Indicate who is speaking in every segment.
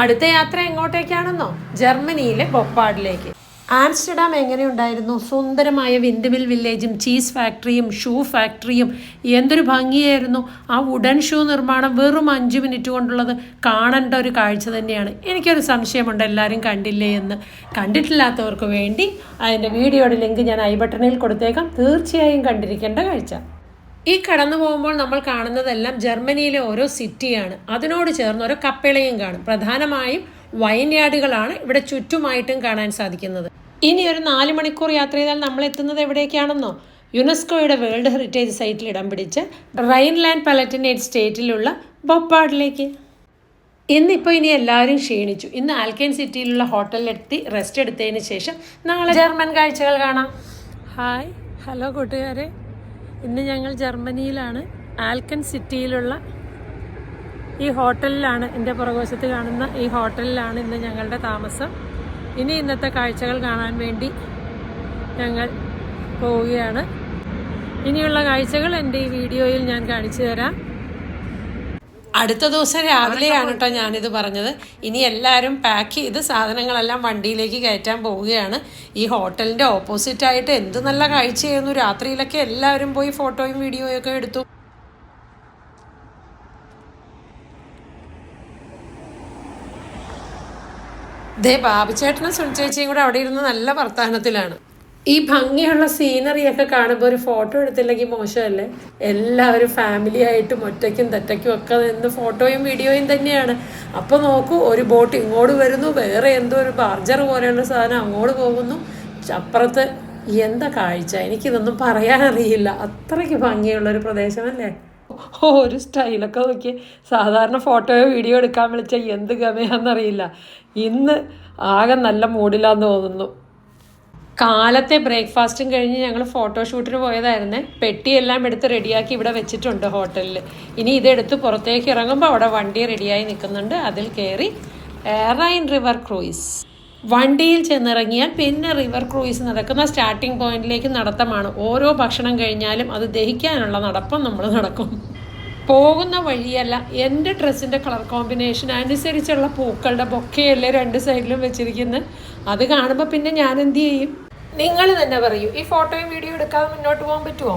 Speaker 1: അടുത്ത യാത്ര എങ്ങോട്ടേക്കാണെന്നോ? ജർമ്മനിയിലെ ബൊപ്പാടിലേക്ക് ആംസ്റ്റർഡാം എങ്ങനെയുണ്ടായിരുന്നു? സുന്ദരമായ വിൻഡ്മിൽ വില്ലേജും ചീസ് ഫാക്ടറിയും ഷൂ ഫാക്ടറിയും എന്തൊരു ഭംഗിയായിരുന്നു. ആ വുഡൻ ഷൂ നിർമ്മാണം വെറും അഞ്ച് മിനിറ്റ് കൊണ്ടുള്ളത് കാണേണ്ട ഒരു കാഴ്ച തന്നെയാണ്. എനിക്കൊരു സംശയമുണ്ട് എല്ലാവരും കണ്ടില്ലേ എന്ന്. കണ്ടിട്ടില്ലാത്തവർക്ക് വേണ്ടി അതിന്റെ വീഡിയോയുടെ ലിങ്ക് ഞാൻ ഐ ബട്ടണിൽ കൊടുത്തേക്കാം. തീർച്ചയായും കണ്ടിരിക്കേണ്ട കാഴ്ച. ഈ കടന്നു പോകുമ്പോൾ നമ്മൾ കാണുന്നതെല്ലാം ജർമ്മനിയിലെ ഓരോ സിറ്റിയാണ്. അതിനോട് ചേർന്ന് ഓരോ കപ്പിളയും കാണും. പ്രധാനമായും വൈൻ വൈൻയാർഡുകളാണ് ഇവിടെ ചുറ്റുമായിട്ടും കാണാൻ സാധിക്കുന്നത്. ഇനി ഒരു നാല് മണിക്കൂർ യാത്ര ചെയ്താൽ നമ്മൾ എത്തുന്നത് എവിടേക്കാണെന്നോ? യുനെസ്കോയുടെ വേൾഡ് ഹെറിറ്റേജ് സൈറ്റിൽ ഇടം പിടിച്ച് റൈൻലാൻഡ് പലറ്റിനേറ്റ് സ്റ്റേറ്റിലുള്ള ബൊപ്പാഡിലേക്ക്. ഇന്നിപ്പോൾ ഇനി എല്ലാവരും ക്ഷീണിച്ചു. ഇന്ന് ആൽക്കൈൻ സിറ്റിയിലുള്ള ഹോട്ടലിലെത്തി റെസ്റ്റ് എടുത്തതിന് ശേഷം നാളെ ജർമ്മൻ കാഴ്ചകൾ കാണാം. ഹായ് ഹലോ കൂട്ടുകാരെ. ഇന്ന് ഞങ്ങൾ ജർമ്മനിയിലാണ് ആൽക്കൻ സിറ്റിയിലുള്ള ഈ ഹോട്ടലിലാണ് എന്റെ പുറകോശത്ത് കാണുന്ന ഈ ഹോട്ടലിലാണ് ഇന്ന് ഞങ്ങളുടെ താമസം. ഇനി ഇന്നത്തെ കാഴ്ചകൾ കാണാൻ വേണ്ടി ഞങ്ങൾ പോവുകയാണ്. ഇനിയുള്ള കാഴ്ചകൾ എന്റെ ഈ വീഡിയോയിൽ ഞാൻ കാണിച്ചു തരാം. അടുത്ത ദിവസം രാവിലെയാണ് കേട്ടോ ഞാനിത് പറഞ്ഞത്. ഇനി എല്ലാവരും പാക്ക് ചെയ്ത് സാധനങ്ങളെല്ലാം വണ്ടിയിലേക്ക് കയറ്റാൻ പോവുകയാണ്. ഈ ഹോട്ടലിന്റെ ഓപ്പോസിറ്റ് ആയിട്ട് എന്ത് നല്ല കാഴ്ചയായിരുന്നു. രാത്രിയിലൊക്കെ എല്ലാവരും പോയി ഫോട്ടോയും വീഡിയോയും ഒക്കെ എടുത്തു. ദേ ബാബുചേട്ടനും സുനിച്ചേച്ചിയും കൂടെ അവിടെ ഇരുന്ന് നല്ല വർത്തമാനത്തിലാണ് ഈ ഭംഗിയുള്ള സീനറി ഒക്കെ കാണുമ്പോൾ ഒരു ഫോട്ടോ എടുത്തില്ലെങ്കിൽ മോശമല്ലേ? എല്ലാവരും ഫാമിലി ആയിട്ടും ഒറ്റയ്ക്കും തെറ്റയ്ക്കും ഒക്കെ നിന്ന് ഫോട്ടോയും വീഡിയോയും തന്നെയാണ്. അപ്പോൾ നോക്കൂ ഒരു ബോട്ട് ഇങ്ങോട്ട് വരുന്നു വേറെ എന്തോ ഒരു ബാർജർ പോലെയുള്ള സാധനം അങ്ങോട്ട് പോകുന്നു. അപ്പുറത്ത് എന്താ കാഴ്ച? എനിക്കിതൊന്നും പറയാനറിയില്ല അത്രയ്ക്ക് ഭംഗിയുള്ള ഒരു പ്രദേശമല്ലേ? ഓ ഒരു സ്റ്റൈലൊക്കെ നോക്കി സാധാരണ ഫോട്ടോയോ വീഡിയോ എടുക്കാൻ വിളിച്ചാൽ എന്ത് ഗമയാന്നറിയില്ല. ഇന്ന് ആകെ നല്ല മൂഡിലാന്ന് തോന്നുന്നു. കാലത്തെ ബ്രേക്ക്ഫാസ്റ്റും കഴിഞ്ഞ് ഞങ്ങൾ ഫോട്ടോഷൂട്ടിന് പോയതായിരുന്നേ. പെട്ടിയെല്ലാം എടുത്ത് റെഡിയാക്കി ഇവിടെ വെച്ചിട്ടുണ്ട് ഹോട്ടലിൽ ഇനി ഇതെടുത്ത് പുറത്തേക്ക് ഇറങ്ങുമ്പോൾ അവിടെ വണ്ടി റെഡിയായി നിൽക്കുന്നുണ്ട്. അതിൽ കയറി റൈൻ റിവർ ക്രൂയിസ്. വണ്ടിയിൽ ചെന്നിറങ്ങിയാൽ പിന്നെ റിവർ ക്രൂയിസ് നടക്കുന്ന സ്റ്റാർട്ടിംഗ് പോയിന്റിലേക്ക് നടത്തമാണ്. ഓരോ ഭക്ഷണം കഴിഞ്ഞാലും അത് ദഹിക്കാനുള്ള നടപ്പം നമ്മൾ നടക്കും. പോകുന്ന വഴിയല്ല എന്റെ ഡ്രസ്സിന്റെ കളർ കോമ്പിനേഷൻ അനുസരിച്ചുള്ള പൂക്കളുടെ ബൊക്കെയല്ലേ രണ്ട് സൈഡിലും വെച്ചിരിക്കുന്നത് അത് കാണുമ്പോൾ പിന്നെ ഞാൻ എന്ത് ചെയ്യും? നിങ്ങൾ തന്നെ പറയൂ. ഈ ഫോട്ടോയും വീഡിയോ എടുക്കാതെ മുന്നോട്ട് പോകാൻ പറ്റുമോ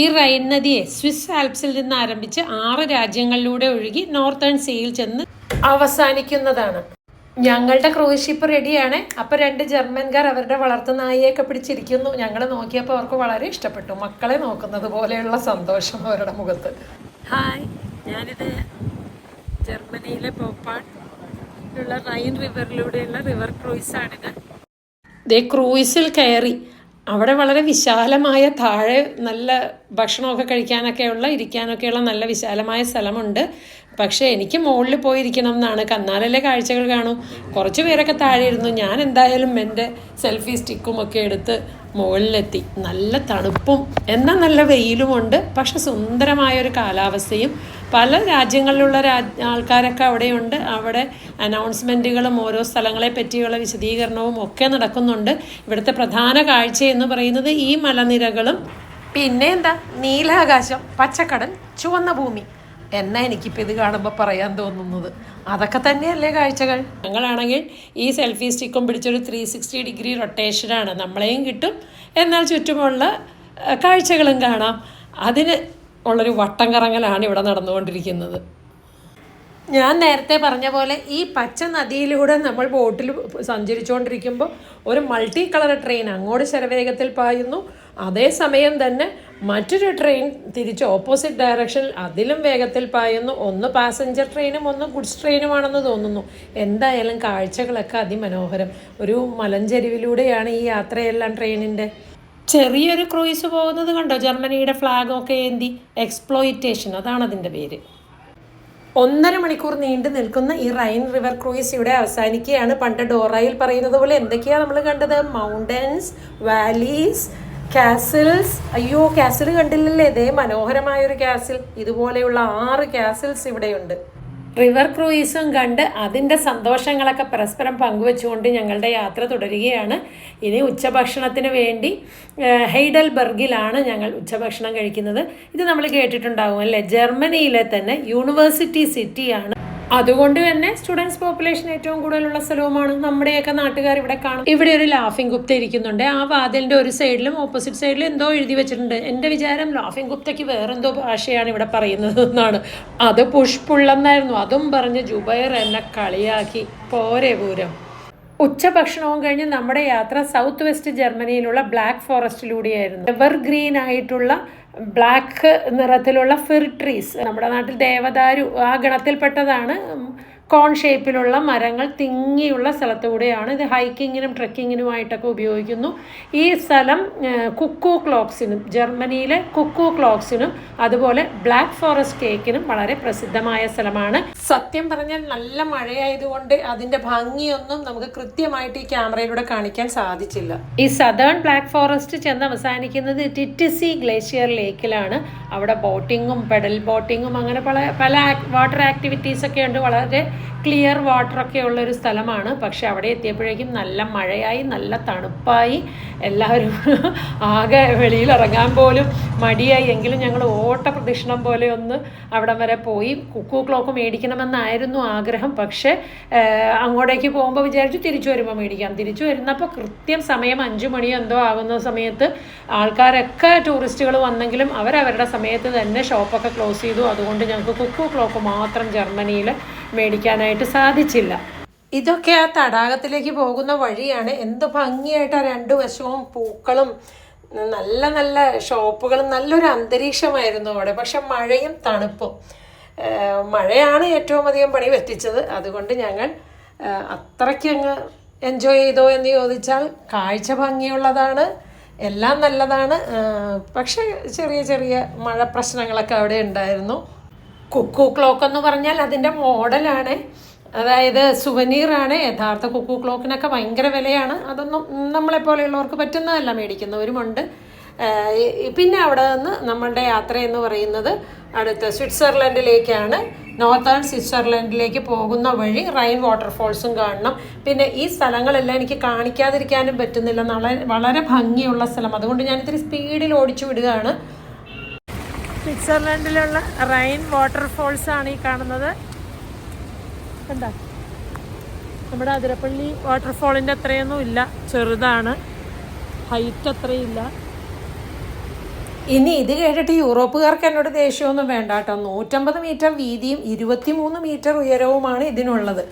Speaker 1: ഈ റൈൻ നദിയെ സ്വിസ് ആൽപ്സിൽ നിന്ന് ആരംഭിച്ച് ആറ് രാജ്യങ്ങളിലൂടെ ഒഴുകി നോർത്തേൺ സീയിൽ ചെന്ന് അവസാനിക്കുന്നതാണ്. ഞങ്ങളുടെ ക്രൂസ് ഷിപ്പ് റെഡിയാണ്. അപ്പോൾ രണ്ട് ജർമ്മൻകാർ അവരുടെ വളർത്തു നായിയൊക്കെ പിടിച്ചിരിക്കുന്നു. ഞങ്ങൾ നോക്കിയപ്പോൾ അവർക്ക് വളരെ ഇഷ്ടപ്പെട്ടു. മക്കളെ നോക്കുന്നത് പോലെയുള്ള സന്തോഷം അവരുടെ മുഖത്ത്. ഹായ്. ഞാനിത് ജർമ്മനിയിലെ പോപ്പാട്ടിലുള്ള റൈൻ റിവറിലൂടെയുള്ള റിവർ ക്രൂയിസാണിത്. ദേ ക്രൂയിസിൽ കയറി. അവിടെ വളരെ വിശാലമായ താഴെ നല്ല ഭക്ഷണമൊക്കെ കഴിക്കാനൊക്കെയുള്ള ഇരിക്കാനൊക്കെയുള്ള നല്ല വിശാലമായ സ്ഥലമുണ്ട്. പക്ഷേ എനിക്ക് മുകളിൽ പോയിരിക്കണം എന്നാണ്. കന്നാലല്ലേ കാഴ്ചകൾ കാണൂ. കുറച്ച് പേരൊക്കെ താഴെ ഇരുന്നു. ഞാൻ എന്തായാലും എന്റെ സെൽഫി സ്റ്റിക്കും ഒക്കെ എടുത്ത് മുകളിലെത്തി നല്ല തണുപ്പും എന്നാൽ നല്ല വെയിലുമുണ്ട്. പക്ഷെ സുന്ദരമായ ഒരു കാലാവസ്ഥയും പല രാജ്യങ്ങളിലുള്ള രാജ് ആൾക്കാരൊക്കെ അവിടെയുണ്ട്. അവിടെ അനൗൺസ്മെന്റുകളും ഓരോ സ്ഥലങ്ങളെ പറ്റിയുള്ള വിശദീകരണവും ഒക്കെ നടക്കുന്നുണ്ട്. ഇവിടുത്തെ പ്രധാന കാഴ്ച എന്ന് പറയുന്നത് ഈ മലനിരകളും പിന്നെ എന്താ? നീലാകാശം പച്ചക്കടൽ ചുവന്ന ഭൂമി. എന്നാ എനിക്കിപ്പോൾ ഇത് കാണുമ്പോൾ പറയാൻ തോന്നുന്നത്. അതൊക്കെ തന്നെയല്ലേ കാഴ്ചകൾ? ഞങ്ങളാണെങ്കിൽ ഈ സെൽഫി സ്റ്റിക്കും പിടിച്ചൊരു ത്രീ സിക്സ്റ്റി ഡിഗ്രി റൊട്ടേഷനാണ്. നമ്മളെയും കിട്ടും. എന്നാൽ ചുറ്റുമുള്ള കാഴ്ചകളും കാണാം. അതിന് ഉള്ളൊരു വട്ടം കറങ്ങലാണ് ഇവിടെ നടന്നുകൊണ്ടിരിക്കുന്നത്. ഞാൻ നേരത്തെ പറഞ്ഞ പോലെ ഈ പച്ച നദിയിലൂടെ നമ്മൾ ബോട്ടിൽ സഞ്ചരിച്ചുകൊണ്ടിരിക്കുമ്പോൾ ഒരു മൾട്ടി കളർ ട്രെയിൻ അങ്ങോട്ട് ശരവേഗത്തിൽ പായുന്നു. അതേസമയം തന്നെ മറ്റൊരു ട്രെയിൻ തിരിച്ച് ഓപ്പോസിറ്റ് ഡയറക്ഷനിൽ അതിലും വേഗത്തിൽ പായുന്നു. ഒന്ന് പാസഞ്ചർ ട്രെയിനും ഒന്ന് ഗുഡ്സ് ട്രെയിനുമാണെന്ന് തോന്നുന്നു. എന്തായാലും കാഴ്ചകളൊക്കെ അതിമനോഹരം. ഒരു മലഞ്ചെരിവിലൂടെയാണ് ഈ യാത്രയെല്ലാം ട്രെയിനിന്റെ. ചെറിയൊരു ക്രൂയിസ് പോകുന്നത് കണ്ടോ? ജർമ്മനിയുടെ ഫ്ലാഗൊക്കെ ഏന്തി എക്സ്പ്ലോയിറ്റേഷൻ അതാണ് അതിന്റെ പേര്. ഒന്നര മണിക്കൂർ നീണ്ടു നിൽക്കുന്ന ഈ റൈൻ റിവർ ക്രൂയിസ് ഇവിടെ അവസാനിക്കുകയാണ്. പണ്ട് ഡോറയിൽ പറയുന്നത് പോലെ എന്തൊക്കെയാണ് നമ്മൾ കണ്ടത്? മൗണ്ടൻസ് വാലീസ് കാസിൽസ് അയ്യോ കാസിൽ കണ്ടില്ലല്ലേ? ഇതേ മനോഹരമായ ഒരു കാസിൽ ഇതുപോലെയുള്ള ആറ് കാസിൽസ് ഇവിടെയുണ്ട്. റിവർ ക്രൂയിസും കണ്ട് അതിന്റെ സന്തോഷങ്ങളൊക്കെ പരസ്പരം പങ്കുവെച്ചുകൊണ്ട് ഞങ്ങളുടെ യാത്ര തുടരുകയാണ്. ഇനി ഉച്ചഭക്ഷണത്തിന് വേണ്ടി ഹെയ്ഡൽ ബർഗിലാണ് ഞങ്ങൾ ഉച്ചഭക്ഷണം കഴിക്കുന്നത്. ഇത് നമ്മൾ കേട്ടിട്ടുണ്ടാകും അല്ലേ? ജർമ്മനിയിലെ തന്നെ യൂണിവേഴ്സിറ്റി സിറ്റിയാണ് അതുകൊണ്ട് തന്നെ സ്റ്റുഡൻസ് പോപ്പുലേഷൻ ഏറ്റവും കൂടുതലുള്ള സ്ഥലവുമാണ് നമ്മുടെയൊക്കെ നാട്ടുകാർ ഇവിടെ കാണും ഇവിടെ ഒരു ലാഫിംഗ് ഗുപ്ത ഇരിക്കുന്നുണ്ട്. ആ വാതിലിന്റെ ഒരു സൈഡിലും ഓപ്പോസിറ്റ് സൈഡിലും എന്തോ എഴുതി വെച്ചിട്ടുണ്ട്. എന്റെ വിചാരം ലാഫിംഗ് ഗുപ്തയ്ക്ക് വേറെന്തോ ഭാഷയാണ് ഇവിടെ പറയുന്നത് എന്നാണ്. അത് പുഷ്പുള്ളെന്നായിരുന്നു. അതും പറഞ്ഞ് ജുബൈർ എന്നെ കളിയാക്കി. പോരെ പൂരം. ഉച്ചഭക്ഷണവും കഴിഞ്ഞ് നമ്മുടെ യാത്ര സൗത്ത് വെസ്റ്റ് ജർമ്മനിയിലുള്ള ബ്ലാക്ക് ഫോറസ്റ്റിലൂടെയായിരുന്നു എവർ ഗ്രീൻ ആയിട്ടുള്ള ബ്ലാക്ക് നിറത്തിലുള്ള ഫിർ ട്രീസ് നമ്മുടെ നാട്ടിൽ ദേവദാരു ആ ഗണത്തിൽപ്പെട്ടതാണ്. കോൺ ഷേപ്പിലുള്ള മരങ്ങൾ തിങ്ങിയുള്ള സ്ഥലത്തുകൂടെയാണ് ഇത് ഹൈക്കിങ്ങിനും ട്രക്കിങ്ങിനുമായിട്ടൊക്കെ ഉപയോഗിക്കുന്നു. ഈ സ്ഥലം കുക്കു ക്ലോക്സിനും ജർമ്മനിയിലെ കുക്കു ക്ലോക്സിനും അതുപോലെ ബ്ലാക്ക് ഫോറസ്റ്റ് കേക്കിനും വളരെ പ്രസിദ്ധമായ സ്ഥലമാണ്. സത്യം പറഞ്ഞാൽ നല്ല മഴയായതുകൊണ്ട് അതിന്റെ ഭംഗിയൊന്നും നമുക്ക് കൃത്യമായിട്ട് ഈ ക്യാമറയിലൂടെ കാണിക്കാൻ സാധിച്ചില്ല. ഈ സദേൺ ബ്ലാക്ക് ഫോറസ്റ്റ് ചെന്ന് അവസാനിക്കുന്നത് ടിറ്റിസി ഗ്ലേഷ്യർ ലേക്കിലാണ് അവിടെ ബോട്ടിങ്ങും പെഡൽ ബോട്ടിങ്ങും അങ്ങനെ പല പല വാട്ടർ ആക്ടിവിറ്റീസ് ഒക്കെ ഉണ്ട്. വളരെ ക്ലിയർ വാട്ടറൊക്കെ ഉള്ളൊരു സ്ഥലമാണ്. പക്ഷെ അവിടെ എത്തിയപ്പോഴേക്കും നല്ല മഴയായി നല്ല തണുപ്പായി. എല്ലാവരും ആകെ വെളിയിൽ ഇറങ്ങാൻ പോലും മടിയായി. എങ്കിലും ഞങ്ങൾ ഓട്ട പ്രദക്ഷിണം പോലെ ഒന്ന് അവിടം വരെ പോയി. കുക്കു ക്ലോക്ക് മേടിക്കണമെന്നായിരുന്നു ആഗ്രഹം. പക്ഷേ അങ്ങോട്ടേക്ക് പോകുമ്പോൾ വിചാരിച്ചു തിരിച്ചു വരുമ്പോൾ മേടിക്കാം. തിരിച്ചു വരുന്നപ്പോൾ കൃത്യം സമയം അഞ്ചു മണി എന്തോ ആകുന്ന സമയത്ത് ആൾക്കാരൊക്കെ ടൂറിസ്റ്റുകൾ വന്നെങ്കിലും അവരവരുടെ സമയത്ത് തന്നെ ഷോപ്പൊക്കെ ക്ലോസ് ചെയ്തു. അതുകൊണ്ട് ഞങ്ങൾക്ക് കുക്കു ക്ലോക്ക് മാത്രം ജർമ്മനിയിൽ മേടിക്കാനായിട്ട് സാധിച്ചില്ല. ഇതൊക്കെ ആ തടാകത്തിലേക്ക് പോകുന്ന വഴിയാണ് എന്ത് ഭംഗിയായിട്ട് ആ രണ്ടു വശവും പൂക്കളും നല്ല നല്ല ഷോപ്പുകളും നല്ലൊരു അന്തരീക്ഷമായിരുന്നു അവിടെ. പക്ഷെ മഴയും തണുപ്പും. മഴയാണ് ഏറ്റവും അധികം പണി പറ്റിച്ചത്. അതുകൊണ്ട് ഞങ്ങൾ അത്രയ്ക്കങ്ങ് എൻജോയ് ചെയ്തോ എന്ന് ചോദിച്ചാൽ കാഴ്ച ഭംഗിയുള്ളതാണ് എല്ലാം നല്ലതാണ്. പക്ഷേ ചെറിയ ചെറിയ മഴ പ്രശ്നങ്ങളൊക്കെ അവിടെ ഉണ്ടായിരുന്നു. കുക്കു ക്ലോക്ക് എന്ന് പറഞ്ഞാൽ അതിന്റെ മോഡലാണ്. അതായത് സുവനീറാണ് യഥാർത്ഥ കുക്കു ക്ലോക്കിനൊക്കെ ഭയങ്കര വിലയാണ്. അതൊന്നും നമ്മളെപ്പോലെയുള്ളവർക്ക് പറ്റുന്നതല്ല മേടിക്കുന്നവരുമുണ്ട്. പിന്നെ അവിടെ നിന്ന് നമ്മളുടെ യാത്ര എന്ന് പറയുന്നത് അടുത്ത സ്വിറ്റ്സർലൻഡിലേക്കാണ്. നോർത്തേൺ സ്വിറ്റ്സർലൻഡിലേക്ക് പോകുന്ന വഴി റൈൻ വാട്ടർഫോൾസും കാണണം. പിന്നെ ഈ സ്ഥലങ്ങളെല്ലാം എനിക്ക് കാണിക്കാതിരിക്കാനും പറ്റുന്നില്ല. വളരെ വളരെ ഭംഗിയുള്ള സ്ഥലം. അതുകൊണ്ട് ഞാൻ ഇത്തിരി സ്പീഡിൽ ഓടിച്ചു വിടുകയാണ്. സ്വിറ്റ്സർലൻഡിലുള്ള റൈൻ വാട്ടർഫോൾസ് ആണ് ഈ കാണുന്നത്. എന്താ നമ്മുടെ അതിരപ്പള്ളി വാട്ടർഫോളിന്റെ അത്രയൊന്നും ഇല്ല. ചെറുതാണ്. ഹൈറ്റ് അത്രയില്ല. ഇനി ഇത് കേട്ടിട്ട് യൂറോപ്പുകാർക്ക് എന്നോട് ദേഷ്യമൊന്നും വേണ്ട കേട്ടോ. നൂറ്റമ്പത് മീറ്റർ വീതിയും ഇരുപത്തിമൂന്ന് മീറ്റർ ഉയരവുമാണ് ഇതിനുള്ളത്.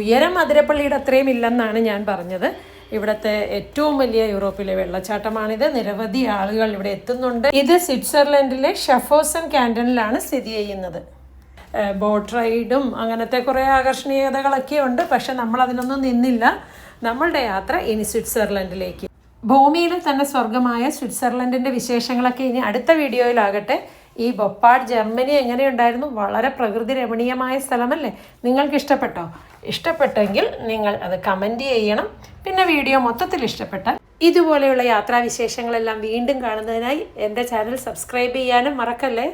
Speaker 1: ഉയരം അതിരപ്പള്ളിയുടെ അത്രയും ഇല്ലെന്നാണ് ഞാൻ പറഞ്ഞത്. ഇവിടുത്തെ ഏറ്റവും വലിയ യൂറോപ്പിലെ വെള്ളച്ചാട്ടമാണിത്. നിരവധി ആളുകൾ ഇവിടെ എത്തുന്നുണ്ട്. ഇത് സ്വിറ്റ്സർലൻഡിലെ ഷഫോസൻ കാന്റണിലാണ് സ്ഥിതി ചെയ്യുന്നത്. ബോട്ട് റൈഡും അങ്ങനത്തെ കുറേ ആകർഷണീയതകളൊക്കെ ഉണ്ട് പക്ഷെ നമ്മൾ അതിനൊന്നും നിന്നില്ല. നമ്മളുടെ യാത്ര ഇനി സ്വിറ്റ്സർലൻഡിലേക്ക്. ഭൂമിയിലെ തന്നെ സ്വർഗമായ സ്വിറ്റ്സർലൻഡിന്റെ വിശേഷങ്ങളൊക്കെ ഇനി അടുത്ത വീഡിയോയിലാകട്ടെ. ഈ ബൊപ്പാട് ജർമ്മനി എങ്ങനെയുണ്ടായിരുന്നു? വളരെ പ്രകൃതി രമണീയമായ സ്ഥലമല്ലേ? നിങ്ങൾക്ക് ഇഷ്ടപ്പെട്ടോ ഇഷ്ടപ്പെട്ടെങ്കിൽ നിങ്ങൾ അത് കമന്റ് ചെയ്യണം. പിന്നെ വീഡിയോ മൊത്തത്തിൽ ഇഷ്ടപ്പെട്ടാൽ ഇതുപോലെയുള്ള യാത്രാവിശേഷങ്ങളെല്ലാം വീണ്ടും കാണുന്നതിനായി എന്റെ ചാനൽ സബ്സ്ക്രൈബ് ചെയ്യാനും മറക്കല്ലേ?